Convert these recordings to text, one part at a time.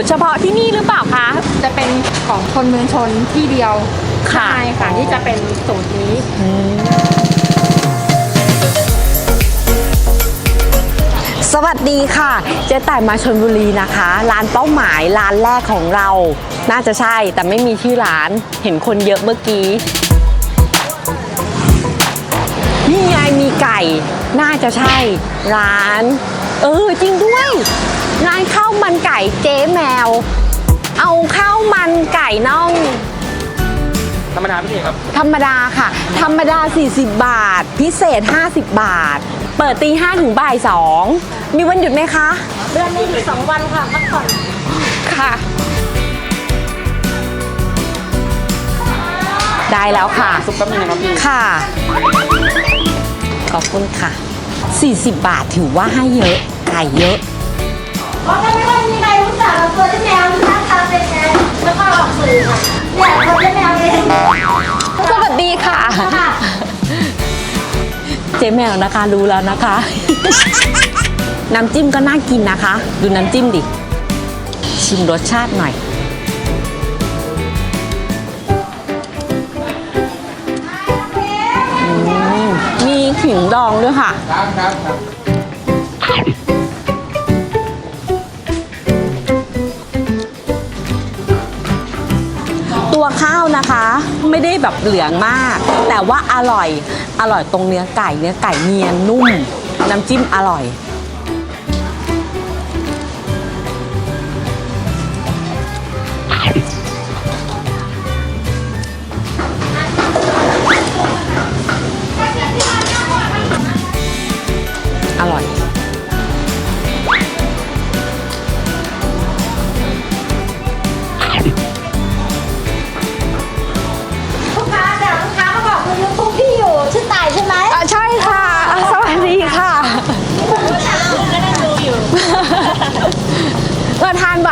ตรเฉพาะที่นี่หรือเปล่าคะ จะเป็นของคนเมืองชนที่เดียวค่ะ ใช่ค่ะที่จะเป็นสูตรนี้ สวัสดีค่ะ เจ๊ต่ายมาชนบุรีนะคะ ร้านเป้าหมายร้านแรกของเรา น่าจะใช่แต่ไม่มีชื่อร้านเห็นคนเยอะเมื่อกี้ นี่ไงมีไก่ น่าจะใช่ร้าน เออจริงด้วย ร้านข้าวมันไก่เจ๊แมว เอาข้าวมันไก่น่อง ธรรมดาพี่เอกครับ ธรรมดาค่ะ ธรรมดา 40 บาท พิเศษ 50 บาท เปิดตี5ถึงบ่าย2มีวันหยุดไหมคะ เดือนนี้มีสองวันค่ะพักผ่อนค่ะ ได้แล้วค่ะ ซุปแป๊บนึงนะครับพี่ค่ะ ขอบคุณค่ะ 40 บาทถือว่าให้เยอะ ไก่เยอะเพราะถ้าไม่ค่อยมีใครรู้จักกับตัวเจ้าแมวที่ท่าทางเป็นไงแล้วก็ออกสื่อค่ะเนี่ยตัวเจ้าแมวเองสวัสดีค่ะค่ะ เจ๊แมวนะคะรู้แล้วนะคะ น้ำจิ้มก็น่ากินนะคะ ดูน้ำจิ้มดิ ชิมรสชาติหน่อยอืมมีขิงดองด้วยค่ะ ครับครับครับ นะคะ ไม่ได้แบบเหลืองมาก แต่ว่าอร่อย อร่อยตรงเนื้อไก่ เนื้อไก่เนียนนุ่ม น้ำจิ้มอร่อย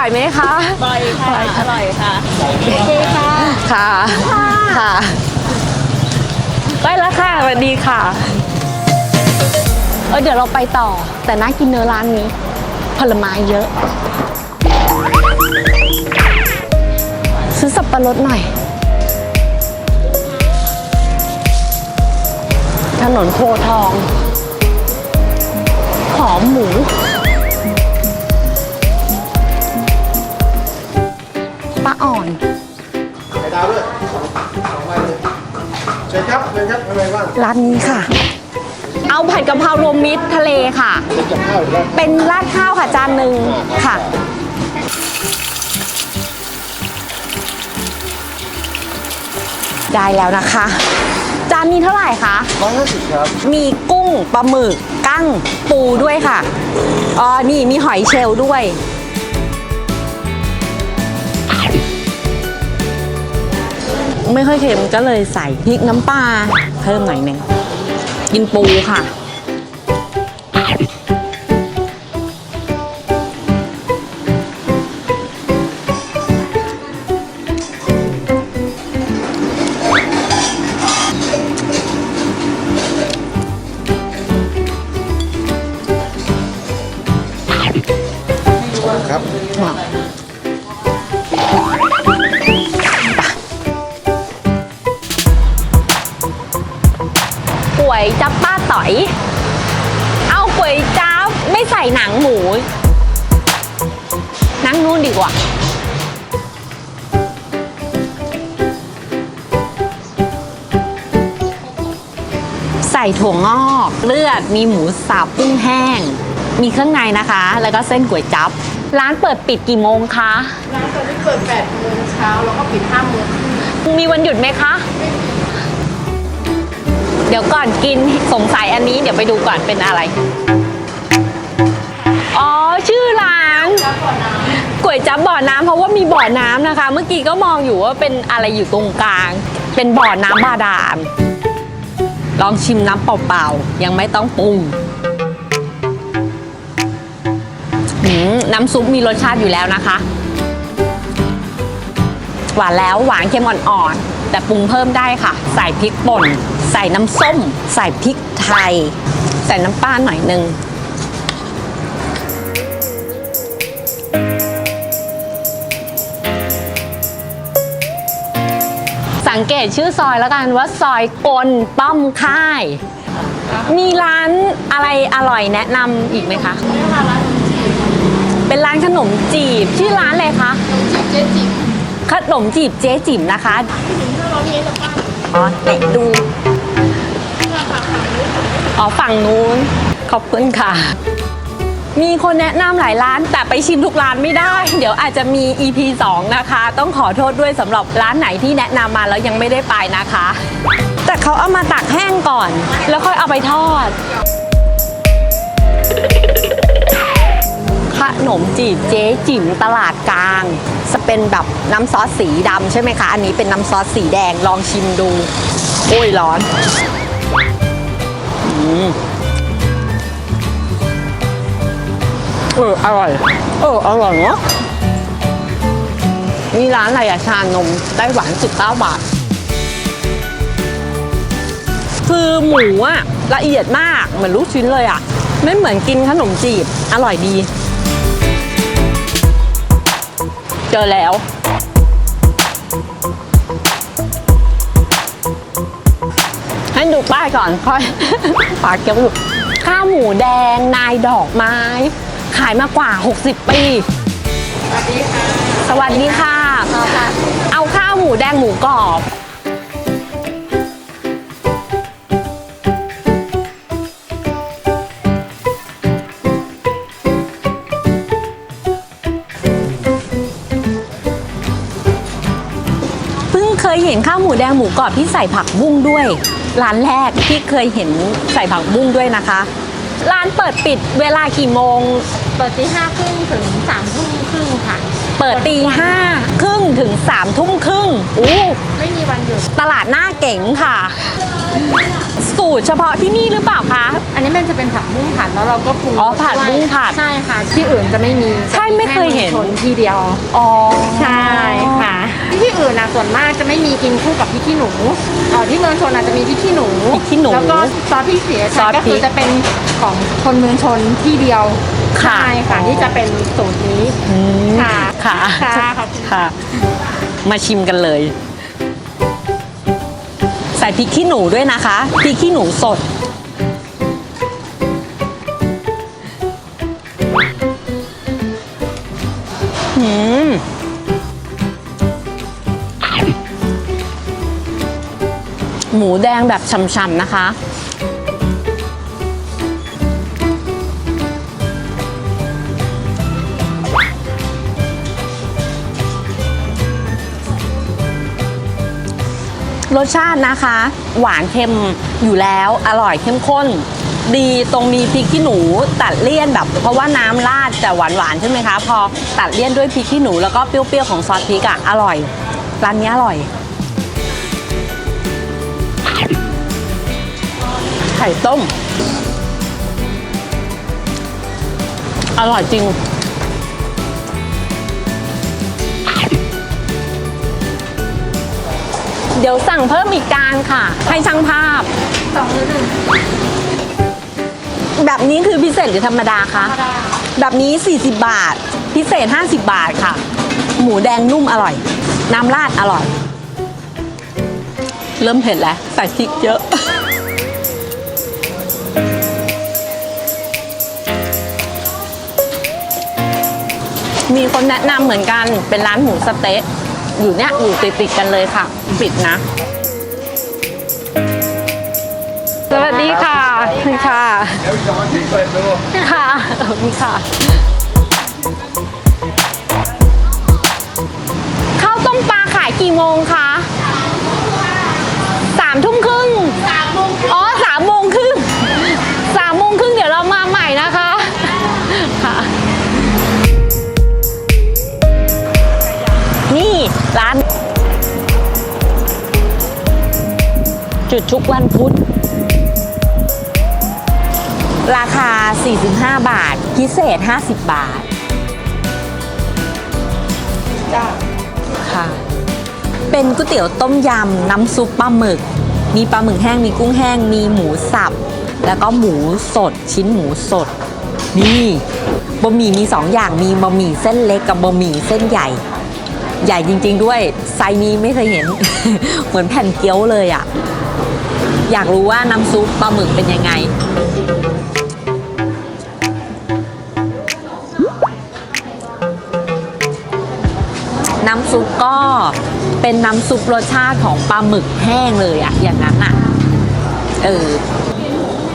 อยไหมคะบ่อยค่ะ อร่อยค่ะ ค่ะ ค่ะ ไปแล้วค่ะสวัสดีค่ะ เออเดี๋ยวเราไปต่อ แต่น่ากินเนื้อร้านนี้ ผลไม้เยอะ ซื้อสับปะรดหน่อย ถนนโพธิ์ทอง หอมหมู ปลาอ่อน ไข่ดาวด้วยสองสองใบเลยเชิญครับเชิญครับอะไรบ้างร้านนี้ค่ะ เอาผัดกะเพรารวมมิตรทะเลค่ะ เป็นกับข้าวหรือว่าเป็นราดข้าวค่ะจานหนึ่งค่ะ ได้แล้วนะคะ จานนี้เท่าไหร่คะ ร้อยห้าสิบครับ มีกุ้งปลาหมึกกั้งปูด้วยค่ะอ๋อนี่มีหอยเชลล์ด้วย ไม่ค่อยเค็มก็เลยใส่พริกน้ำปลาเพิ่มหน่อยหนึ่งกินปูค่ะ ใส่ถั่วงอก เลือด มีหมูสับกุ้งแห้ง มีเครื่องในนะคะ แล้วก็เส้นก๋วยจับ ร้านเปิดปิดกี่โมงคะ ร้านตอนนี้เปิด8โมงเช้าแล้วก็ปิด5โมงมีวันหยุดไหมคะ เดี๋ยวก่อนกินสงสัยอันนี้เดี๋ยวไปดูก่อนเป็นอะไร อ๋อ ชื่อร้านก๋วยจั๊บบ่อน้ำเพราะว่ามีบ่อน้ำนะคะ เมื่อกี้ก็มองอยู่ว่าเป็นอะไรอยู่ตรงกลาง เป็นบ่อน้ำบาดาล ลองชิมน้ำเปล่าๆ ยังไม่ต้องปรุงน้ำซุปมีรสชาติอยู่แล้วนะคะ หวานแล้วหวานเค็มอ่อนๆ แต่ปรุงเพิ่มได้ค่ะ ใส่พริกป่น ใส่น้ำส้ม ใส่พริกไทย ใส่น้ำปลาหน่อยนึง สังเกตชื่อซอยแล้วกันว่าซอยกลป้อมค่าย มีร้านอะไรอร่อยแนะนำอีกไหมคะ เป็นร้านขนมจีบชื่อร้านอะไรคะจิบเจ๊จิบขนมจีบเจ๊จิ๋มนะคะถ้าเราเนี้ยจะป้าอ๋อไหนดูอ๋อฝั่งนู้นขอบคุณค่ะ มีคนแนะนำหลายร้านแต่ไปชิมทุกร้านไม่ได้ เดี๋ยวอาจจะมี EP 2 นะคะ ต้องขอโทษด้วยสำหรับร้านไหนที่แนะนำมาแล้วยังไม่ได้ไปนะคะ แต่เขาเอามาตักแห้งก่อน แล้วค่อยเอาไปทอด ขนมจีบเจ๊จิ๋มตลาดกลาง จะเป็นแบบน้ำซอสสีดำใช่ไหมคะ อันนี้เป็นน้ำซอสสีแดงลองชิมดู โอ้ยร้อน อืม เอออร่อย เอออร่อยเนาะนี่ร้านอะไรอะชานมไต้หวัน19บาท คือหมูอะละเอียดมากเหมือนลูกชิ้นเลยอะไม่เหมือนกินขนมจีบ อร่อยดี เจอแล้ว ให้ดูป้ายก่อนค่อย ปากเกียวอยู่ข้าวหมูแดงนายดอกไม้ ขายมากว่า 60 ปีสวัสดีค่ะ เอาข้าวหมูแดงหมูกรอบเพิ่งเคยเห็นข้าวหมูแดงหมูกรอบที่ใส่ผักบุ้งด้วย ร้านแรกที่เคยเห็นใส่ผักบุ้งด้วยนะคะ ร้านเปิดปิดเวลากี่โมง เปิดตีห้าครึ่งถึงสามทุ่มครึ่งค่ะ เปิดตีห้าครึ่งถึงสามทุ่มครึ่งอู้ไม่มีวันหยุด ตลาดหน้าเก๋งค่ะ สูตรเฉพาะที่นี่หรือเปล่าคะ อันนี้มันจะเป็นผักบุ้งผัดแล้วเราก็ปรุงอ๋อผัดบุ้งผัด ใช่ค่ะ ที่อื่นจะไม่มีใช่ไม่เคยเห็นจะมีแค่มือชนทีเดียว อ๋อใช่ค่ะ ที่อื่นนะส่วนมากจะไม่มีกินคู่กับพริกขี้หนูเอ่อที่เมืองชนอาจจะมีพริกขี้หนูพริกขี้หนูแล้วก็ซอสพริกเสียซอสก็พริคือกจะเป็นของคนเมืองชนที่เดียว ค่ะ ใช่ค่ะที่จะเป็นสูตรนี้ อืมค่ะค่ะค่ะขอบคุณ ค่ะ มาชิมกันเลย ใส่พริกขี้หนูด้วยนะคะพริกขี้หนูสดหืม หมูแดงแบบฉ่ำๆนะคะ รสชาตินะคะ หวานเค็มอยู่แล้วอร่อยเข้มข้น ดีตรงมีพริกขี้หนูตัดเลี่ยนแบบ เพราะว่าน้ำราดจะหวานหวานใช่ไหมคะ พอตัดเลี่ยนด้วยพริกขี้หนูแล้วก็เปรี้ยวๆของซอสพริกอะอร่อยร้านนี้อร่อย ไข่ต้ม อร่อยจริง เดี๋ยวสั่งเพิ่มอีกจานค่ะ ให้ช่างภาพ สองหรือหนึ่งแบบนี้คือพิเศษหรือธรรมดาคะธรรมดาแบบนี้ 40 บาท พิเศษ 50 บาทค่ะ หมูแดงนุ่มอร่อย น้ำราดอร่อย เริ่มเผ็ดแล้ว ใส่พริกเยอะ มีคนแนะนำเหมือนกันเป็นร้านหมูสะเต๊ะ อยู่เนี่ยอยู่ติดติดกันเลยค่ะ ปิดนะ สวัสดีค่ะค่ะค่ะมีค่ะ ข้าวต้มปลาขายกี่โมงคะ จุดทุกวันพุธ ราคา 45 บาท พิเศษ 50 บาท จ้าค่ะ เป็นก๋วยเตี๋ยวต้มยำ น้ำซุปปลาหมึก มีปลาหมึกแห้ง มีกุ้งแห้ง มีหมูสับ แล้วก็หมูสด ชิ้นหมูสด นี่บะหมี่มีสองอย่าง มีบะหมี่เส้นเล็กกับบะหมี่เส้นใหญ่ ใหญ่จริง ๆ ด้วย ไซส์นี้ไม่เคยเห็น เหมือนแผ่นเกี๊ยวเลยอะ อยากรู้ว่าน้ำซุปปลาหมึกเป็นยังไง น้ำซุปก็เป็นน้ำซุปรสชาติของปลาหมึกแห้งเลยอะอย่างนั้นอะเออ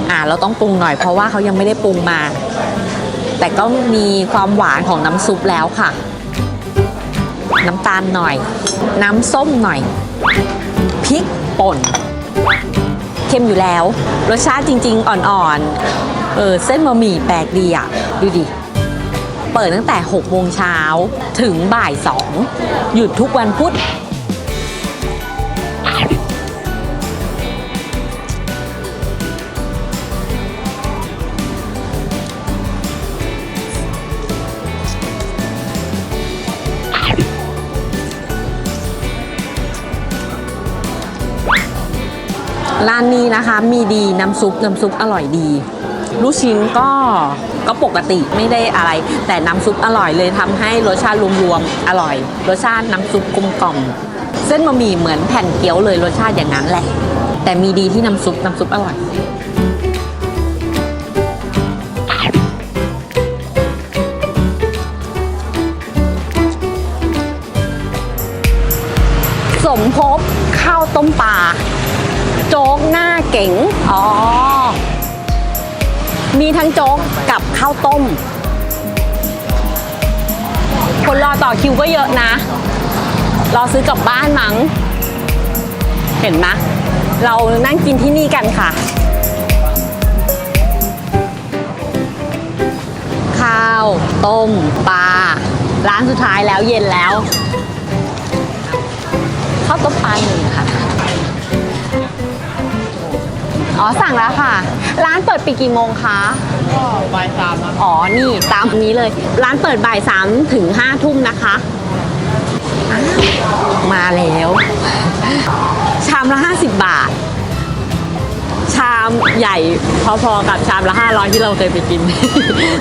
อ่าเราต้องปรุงหน่อยเพราะว่าเขายังไม่ได้ปรุงมา แต่ก็มีความหวานของน้ำซุปแล้วค่ะ น้ำตาลหน่อย น้ำส้มหน่อยพริกป่น เค็มอยู่แล้ว รสชาติจริง ๆ อ่อนๆ เออเส้นบะหมี่แปลกดีอะ ดูดิ เปิดตั้งแต่6โมงเช้าถึงบ่าย 2 หยุดทุกวันพุธ ร้านนี้นะคะมีดีน้ำซุปน้ำซุปอร่อยดี ลูกชิ้นก็ก็ปกติไม่ได้อะไร แต่น้ำซุปอร่อยเลยทำให้รสชาติรวมๆอร่อย รสชาติน้ำซุปกลมกล่อม เส้นบะหมี่เหมือนแผ่นเกี๊ยวเลยรสชาติอย่างนั้นแหละ แต่มีดีที่น้ำซุปน้ำซุปอร่อยสมภพข้าวต้มปลา หน้าเก๋งอ๋อ มีทั้งโจ๊กกับข้าวต้ม คนรอต่อคิวก็เยอะนะ รอซื้อกลับบ้านมั้ง เห็นไหมเรานั่งกินที่นี่กันค่ะ ข้าว ต้ม ปลา ร้านสุดท้ายแล้วเย็นแล้ว ข้าวต้มปลาหนึ่งค่ะ อ๋อสั่งแล้วค่ะ ร้านเปิดปีกี่โมงคะก็บ่ายสามครับอ๋อนี่ตามนี้เลย ร้านเปิดบ่ายสามถึงห้าทุ่มนะคะอ้าวมาแล้ว ชามละ 50 บาท ชามใหญ่พอๆกับชามละ 500 ที่เราเคยไปกิน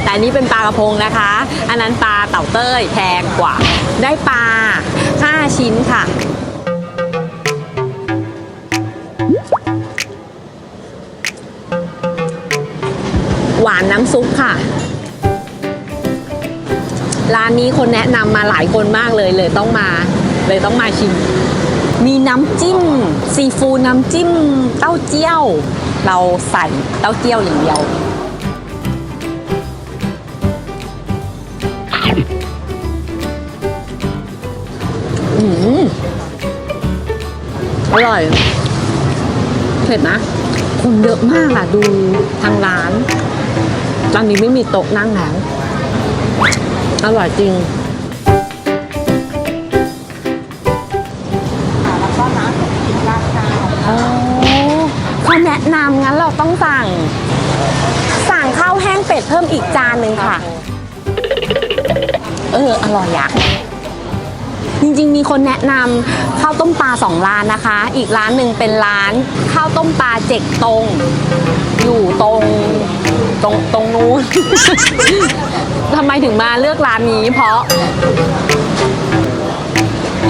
แต่อันนี้เป็นปลากระพงนะคะ อันนั้นปลาเต่าเต้ยแพงกว่า ได้ปลา 5 ชิ้นค่ะ ซุปค่ะ ร้านนี้คนแนะนำมาหลายคนมากเลยเลยต้องมา เลยต้องมาชิม มีน้ำจิ้ม ซีฟู้ดน้ำจิ้ม เต้าเจี้ยว เราใส่เต้าเจี้ยวอย่างเดียวอืมอร่อย เผ็ดนะ คนเยอะมากอะดูทางร้าน ตอนนี้ไม่มีโต๊ะนั่งแล้วอร่อยจริงแล้วก็น้ำสุกี้ราดข้าวอ๋อเขาแนะนำงั้นเราต้องสั่ง สั่งข้าวแห้งเป็ดเพิ่มอีกจานหนึ่งค่ะ เออ อร่อยอะจริงๆ มีคนแนะนำข้าวต้มปลาสองร้านนะคะ อีกร้านหนึ่งเป็นร้านข้าวต้มปลาเจกตรง อยู่ตรง ตรงตรงนู้น ทำไมถึงมาเลือกร้านนี้ เพราะ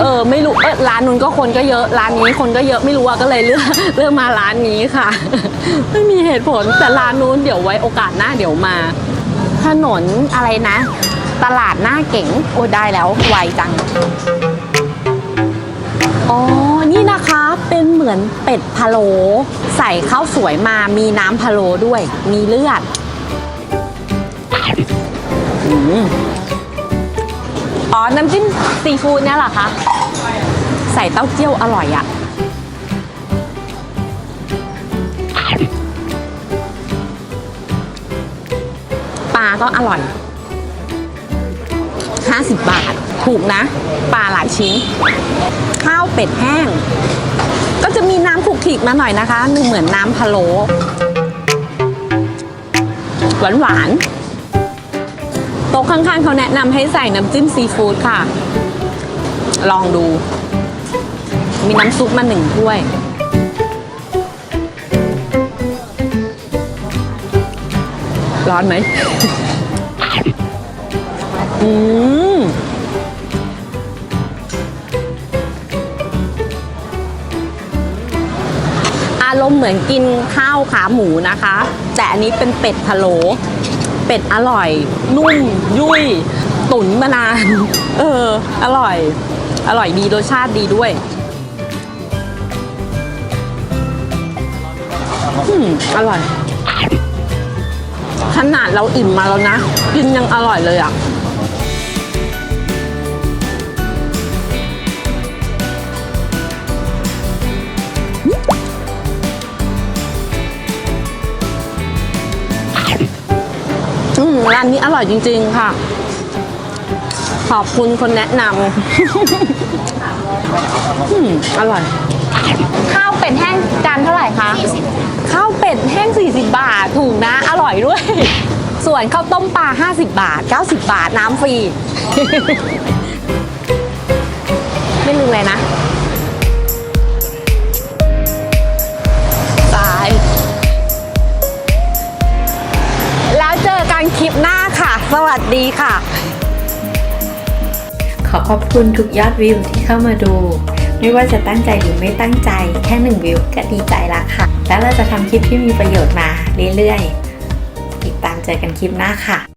เออไม่รู้เออร้านนู้นก็คนก็เยอะร้านนี้คนก็เยอะไม่รู้อะก็เลยเลือกเลือกมาร้านนี้ค่ะ ไม่มีเหตุผลแต่ร้านนู้นเดี๋ยวไว้โอกาสหน้าเดี๋ยวมา ถนนอะไรนะ ตลาดหน้าเก๋งโอ้ได้แล้วไวจังอ๋อ นี่นะคะเป็นเหมือนเป็ดพะโล้ใส่ข้าวสวยมามีน้ำพะโล้ด้วย มีเลือด อ๋อ น้ำจิ้มซีฟู้ดเนี่ยเหรอคะ ใส่เต้าเจี้ยวอร่อยอะปลาก็อร่อย 50 บาท ถูกนะ ปลาหลายชิ้น ข้าวเป็ดแห้ง ก็จะมีน้ำขลุกขลิกมาหน่อยนะคะ หนึ่งเหมือนน้ำพะโล้หวานหวาน โต๊ะข้างๆเขาแนะนำให้ใส่น้ำจิ้มซีฟู้ดค่ะ ลองดู มีน้ำซุปมาหนึ่งถ้วย ร้อนไหม อืมอารมณ์เหมือนกินข้าวขาหมูนะคะ แต่อันนี้เป็นเป็ดพะโล้ เป็ดอร่อย นุ่ม ยุ่ย ตุ๋นมานาน เออ อร่อย อร่อยดีรสชาติดีด้วยอืมอร่อย ขนาดเราอิ่มมาแล้วนะ กินยังอร่อยเลยอะ ร้านนี้อร่อยจริง ๆ ค่ะ ขอบคุณคนแนะนำ อืมอร่อย ข้าวเป็ดแห้งจานเท่าไหร่คะ ข้าวเป็ดแห้ง 40 บาท ถูกนะ อร่อยด้วย ส่วนข้าวต้มปลา 50 บาท 90 บาท น้ำฟรี ไม่ลืมเลยนะ คลิปหน้าค่ะ สวัสดีค่ะ ขอขอบคุณทุกยอดวิวที่เข้ามาดู ไม่ว่าจะตั้งใจหรือไม่ตั้งใจ แค่หนึ่งวิวก็ดีใจละค่ะ แล้วเราจะทำคลิปที่มีประโยชน์มาเรื่อยๆ ติดตามเจอกันคลิปหน้าค่ะ